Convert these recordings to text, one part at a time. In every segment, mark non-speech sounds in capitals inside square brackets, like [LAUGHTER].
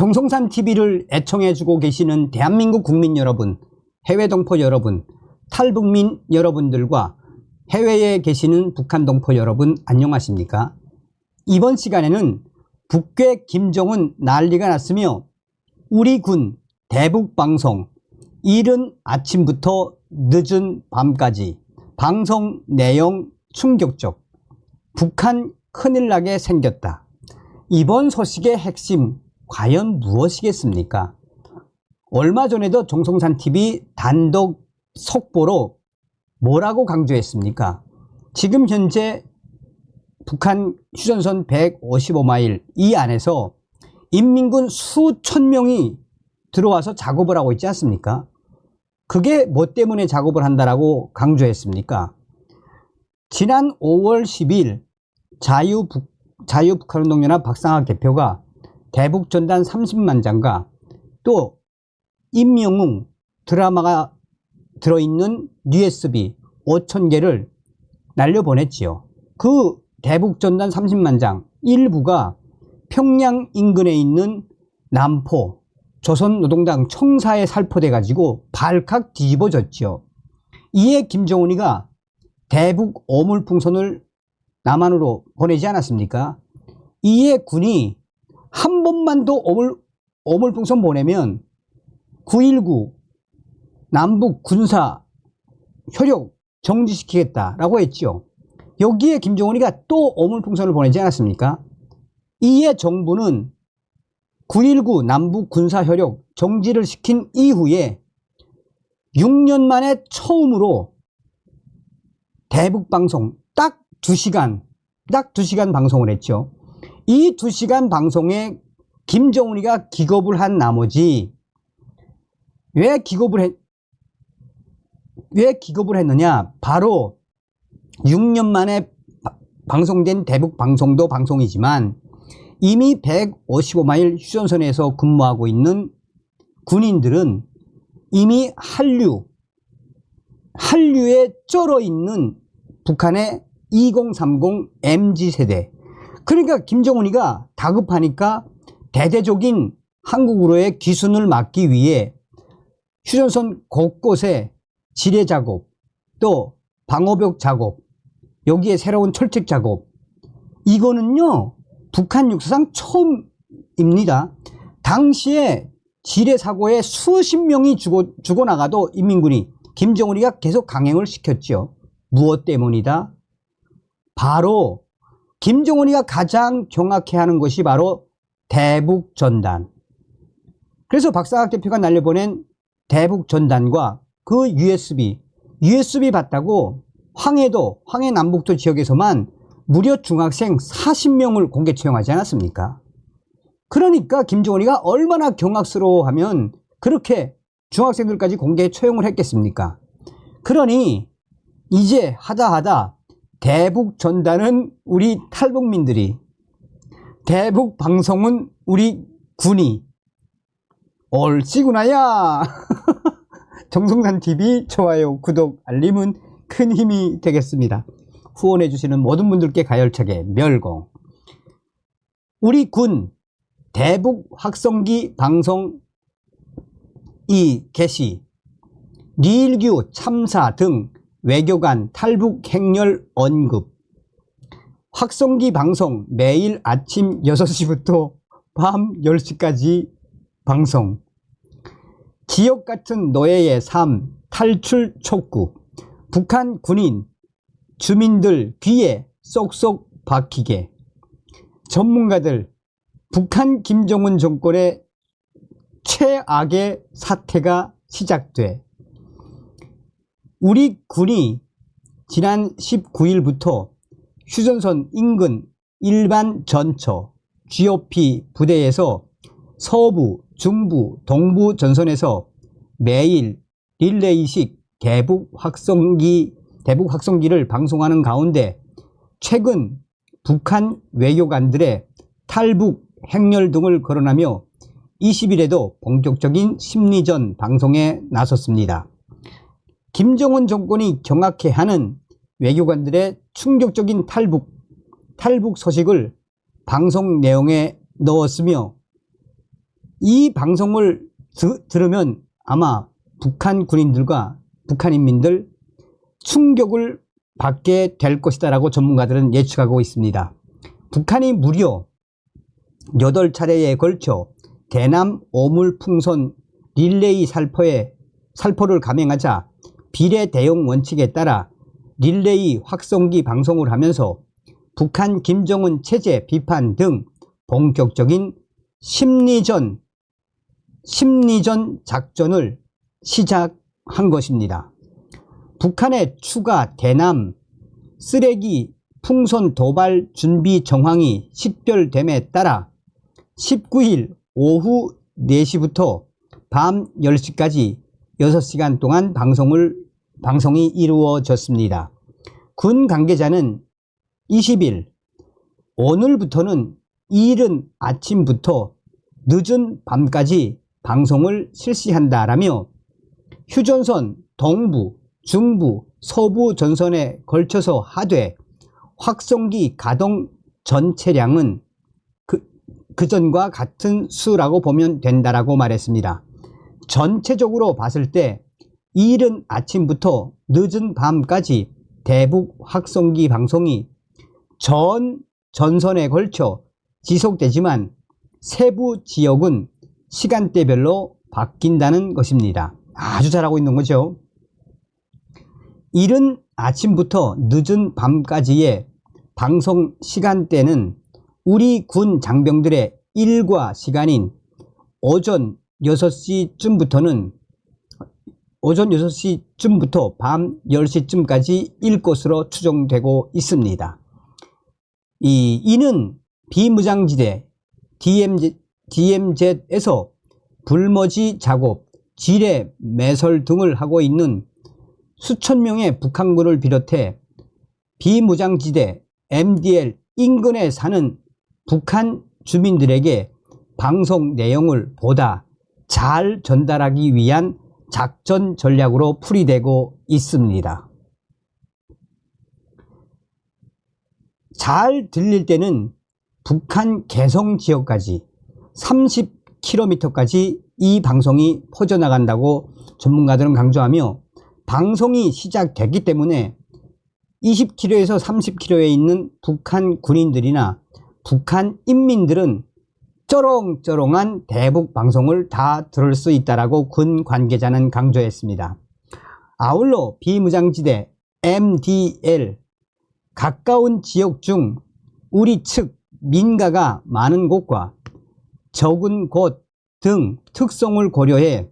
정성산 TV를 애청해주고 계시는 대한민국 국민 여러분, 해외 동포 여러분, 탈북민 여러분들과 해외에 계시는 북한 동포 여러분 안녕하십니까? 이번 시간에는 북괴 김정은 난리가 났으며 우리 군 대북 방송 이른 아침부터 늦은 밤까지 방송 내용 충격적 북한 큰일 나게 생겼다. 이번 소식의 핵심 과연 무엇이겠습니까? 얼마 전에도 정성산 TV 단독 속보로 뭐라고 강조했습니까? 지금 현재 북한 휴전선 155마일 이 안에서 인민군 수천 명이 들어와서 작업을 하고 있지 않습니까? 그게 뭐 때문에 작업을 한다라고 강조했습니까? 지난 5월 10일 자유북, 자유북한운동연합 박상학 대표가 대북 전단 30만 장과 또 임영웅 드라마가 들어있는 USB 5천 개를 날려보냈지요. 그 대북 전단 30만 장 일부가 평양 인근에 있는 남포 조선노동당 청사에 살포돼 가지고 발칵 뒤집어졌지요. 이에 김정은이가 대북 오물풍선을 남한으로 보내지 않았습니까? 이에 군이 한 번만 더 오물, 오물풍선 보내면 9.19 남북 군사 효력 정지시키겠다라고 했죠. 여기에 김정은이가 또 오물풍선을 보내지 않았습니까? 이에 정부는 9.19 남북 군사 효력 정지를 시킨 이후에 6년 만에 처음으로 대북 방송 딱 2시간, 딱 2시간 방송을 했죠. 이 2시간 방송에 김정은이가 기겁을 한 나머지 왜 기겁을 했, 왜 기겁을 했느냐? 바로 6년 만에 바- 방송된 대북 방송도 방송이지만 이미 155마일 휴전선에서 근무하고 있는 군인들은 이미 한류, 한류에 쩔어 있는 북한의 2030 MZ 세대. 그러니까 김정은이가 다급하니까 대대적인 한국으로의 귀순을 막기 위해 휴전선 곳곳에 지뢰 작업, 또 방어벽 작업, 여기에 새로운 철책 작업. 이거는요, 북한 육사상 처음입니다. 당시에 지뢰 사고에 수십 명이 죽어, 죽어나가도 인민군이 김정은이가 계속 강행을 시켰죠. 무엇 때문이다? 바로 김정은이가 가장 경악해하는 것이 바로 대북 전단. 그래서 박사학 대표가 날려보낸 대북 전단과 그 USB, USB 받다고 황해도, 황해 남북도 지역에서만 무려 중학생 40명을 공개 채용하지 않았습니까? 그러니까 김정은이가 얼마나 경악스러워하면 그렇게 중학생들까지 공개 채용을 했겠습니까? 그러니 이제 하다 하다 대북 전단은 우리 탈북민들이 대북 방송은 우리 군이. 옳지구나야. 정성산 TV 좋아요 구독 알림은 큰 힘이 되겠습니다. 후원해 주시는 모든 분들께 가열차게 멸공 우리 군 대북 확성기 방송 이 개시 리일규 참사 등 외교관 탈북 행렬 언급. 확성기 방송 매일 아침 6시부터 밤 10시까지 방송. 지역 같은 노예의 삶 탈출 촉구. 북한 군인 주민들 귀에 쏙쏙 박히게. 전문가들 북한 김정은 정권의 최악의 사태가 시작돼 우리 군이 지난 19일부터 휴전선 인근 일반 전처 GOP 부대에서 서부, 중부, 동부 전선에서 매일 릴레이식 대북 확성기, 대북 확성기를 방송하는 가운데 최근 북한 외교관들의 탈북 행렬 등을 거론하며 20일에도 본격적인 심리전 방송에 나섰습니다. 김정은 정권이 경악해 하는 외교관들의 충격적인 탈북, 탈북 소식을 방송 내용에 넣었으며 이 방송을 드- 들으면 아마 북한 군인들과 북한 인민들 충격을 받게 될 것이다 라고 전문가들은 예측하고 있습니다. 북한이 무려 8차례에 걸쳐 대남 오물풍선 릴레이 살포에 살포를 감행하자 비례 대응 원칙에 따라 릴레이 확성기 방송을 하면서 북한 김정은 체제 비판 등 본격적인 심리전 심리전 작전을 시작한 것입니다. 북한의 추가 대남 쓰레기 풍선 도발 준비 정황이 식별됨에 따라 19일 오후 4시부터 밤 10시까지 6시간 동안 방송을, 방송이 이루어졌습니다. 군 관계자는 20일, 오늘부터는 이른 아침부터 늦은 밤까지 방송을 실시한다라며 휴전선 동부, 중부, 서부 전선에 걸쳐서 하되 확성기 가동 전 체량은 그, 그전과 같은 수라고 보면 된다라고 말했습니다. 전체적으로 봤을 때 이른 아침부터 늦은 밤까지 대북 확성기 방송이 전 전선에 걸쳐 지속되지만 세부 지역은 시간대별로 바뀐다는 것입니다. 아주 잘하고 있는 거죠. 이른 아침부터 늦은 밤까지의 방송 시간대는 우리 군 장병들의 일과 시간인 오전 6시쯤부터는 오전 6시쯤부터 밤 10시쯤까지 일 것으로 추정되고 있습니다. 이, 이는 비무장지대 DMZ, DMZ에서 불머지 작업, 지뢰 매설 등을 하고 있는 수천 명의 북한군을 비롯해 비무장지대 MDL 인근에 사는 북한 주민들에게 방송 내용을 보다 잘 전달하기 위한 작전 전략으로 풀이되고 있습니다. 잘 들릴 때는 북한 개성 지역까지 30km까지 이 방송이 퍼져나간다고 전문가들은 강조하며 방송이 시작됐기 때문에 20km에서 30km에 있는 북한 군인들이나 북한 인민들은 쩌렁쩌렁한 대북 방송을 다 들을 수 있다라고 군 관계자는 강조했습니다. 아울러 비무장지대 MDL 가까운 지역 중 우리 측 민가가 많은 곳과 적은 곳 등 특성을 고려해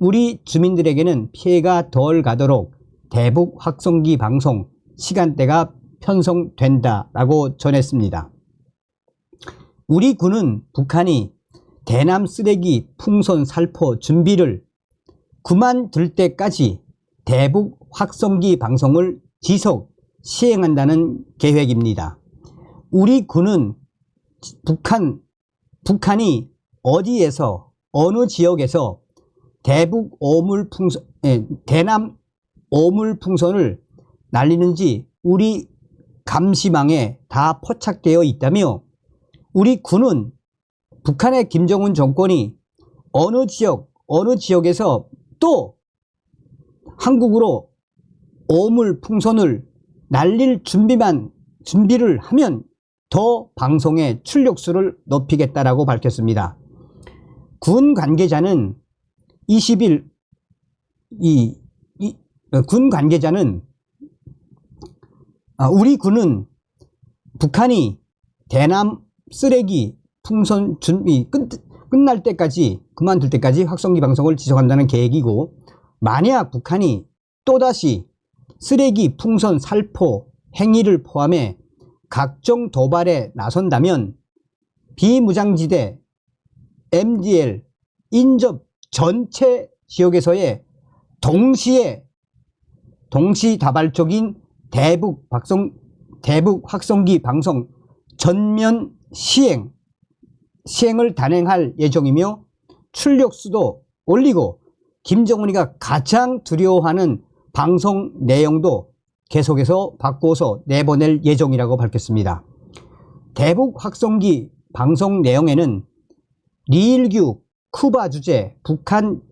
우리 주민들에게는 피해가 덜 가도록 대북 확성기 방송 시간대가 편성된다라고 전했습니다. 우리 군은 북한이 대남 쓰레기 풍선 살포 준비를 그만둘 때까지 대북 확성기 방송을 지속 시행한다는 계획입니다. 우리 군은 북한, 북한이 어디에서 어느 지역에서 대북 오물 풍선, 예, 대남 오물 풍선을 날리는지 우리 감시망에 다 포착되어 있다며 우리 군은 북한의 김정은 정권이 어느 지역, 어느 지역에서 또 한국으로 오물 풍선을 날릴 준비만, 준비를 하면 더 방송의 출력수를 높이겠다라고 밝혔습니다. 군 관계자는 20일, 이, 이, 관계자는 아, 우리 군은 북한이 대남 쓰레기 풍선 준비 끝, 끝날 때까지 그만둘 때까지 확성기 방송을 지속한다는 계획이고 만약 북한이 또다시 쓰레기 풍선 살포 행위를 포함해 각종 도발에 나선다면 비무장지대 MDL 인접 전체 지역에서의 동시에 동시다발적인 대북 박성 대북 확성기 방송 전면 시행 시행을 단행할 예정이며 출력수도 올리고 김정은이가 가장 두려워하는 방송 내용도 계속해서 바꿔서 내보낼 예정이라고 밝혔습니다. 대북 확성기 방송 내용에는 리일규 쿠바 주재 북한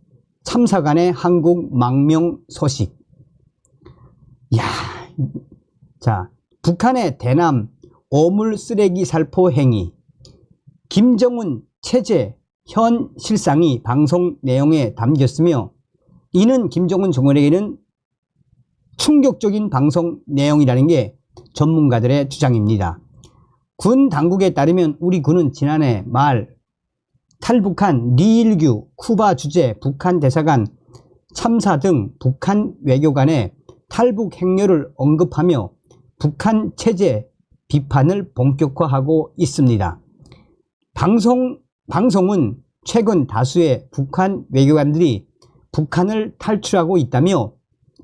참사관의 한국 망명 소식. 야, 자, 북한의 대남 오물 쓰레기 살포 행위. 김정은 체제 현 실상이 방송 내용에 담겼으며 이는 김정은 정권에게는 충격적인 방송 내용이라는 게 전문가들의 주장입니다. 군 당국에 따르면 우리 군은 지난해 말 탈북한 리일규 쿠바 주재 북한 대사관 참사 등 북한 외교관의 탈북 행렬을 언급하며 북한 체제 비판을 본격화하고 있습니다. 방송, 방송은 최근 다수의 북한 외교관들이 북한을 탈출하고 있다며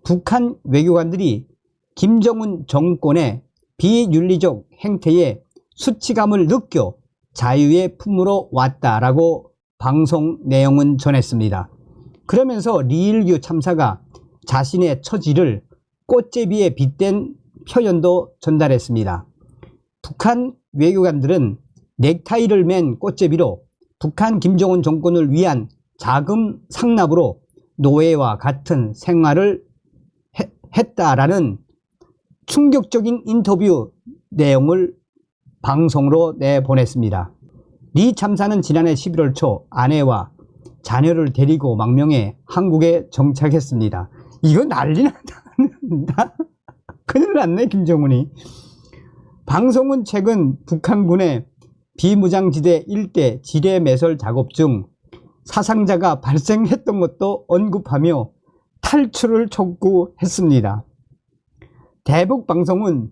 북한 외교관들이 김정은 정권의 비윤리적 행태에 수치감을 느껴 자유의 품으로 왔다라고 방송 내용은 전했습니다. 그러면서 리일규 참사가 자신의 처지를 꽃제비에 빗댄 표현도 전달했습니다. 북한 외교관들은 넥타이를 맨 꽃제비로 북한 김정은 정권을 위한 자금 상납으로 노예와 같은 생활을 해, 했다라는 충격적인 인터뷰 내용을 방송으로 내보냈습니다. 리 참사는 지난해 11월 초 아내와 자녀를 데리고 망명해 한국에 정착했습니다. 이거 난리 났다. [LAUGHS] 큰일 났네, 김정은이. 방송은 최근 북한군의 비무장지대 일대 지뢰 매설 작업 중 사상자가 발생했던 것도 언급하며 탈출을 촉구했습니다. 대북 방송은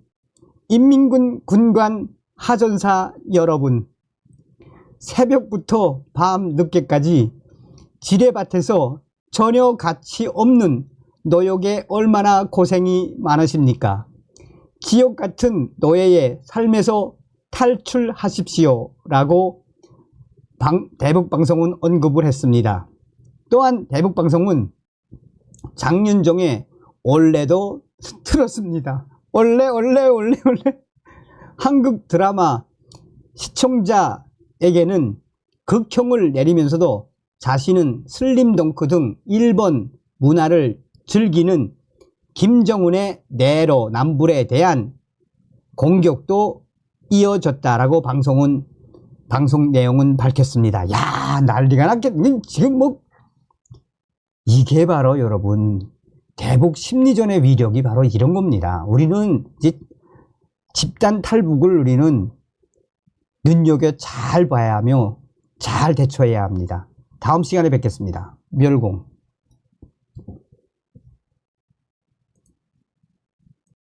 인민군 군관 하전사 여러분 새벽부터 밤 늦게까지 지뢰밭에서 전혀 가치 없는 노역에 얼마나 고생이 많으십니까? 지옥 같은 노예의 삶에서 탈출하십시오 라고 방, 대북방송은 언급을 했습니다. 또한 대북방송은 장윤정의 원래도 틀었습니다. 원래 원래 원래 원래 한국 드라마 시청자에게는 극형을 내리면서도 자신은 슬림덩크 등 일본 문화를 즐기는 김정은의 내로 남불에 대한 공격도 이어졌다라고 방송은 방송 내용은 밝혔습니다. 야 난리가 났겠. 지금 뭐 이게 바로 여러분 대북 심리전의 위력이 바로 이런 겁니다. 우리는 이제 집단 탈북을 우리는 눈여겨 잘 봐야 하며 잘 대처해야 합니다. 다음 시간에 뵙겠습니다. 멸공.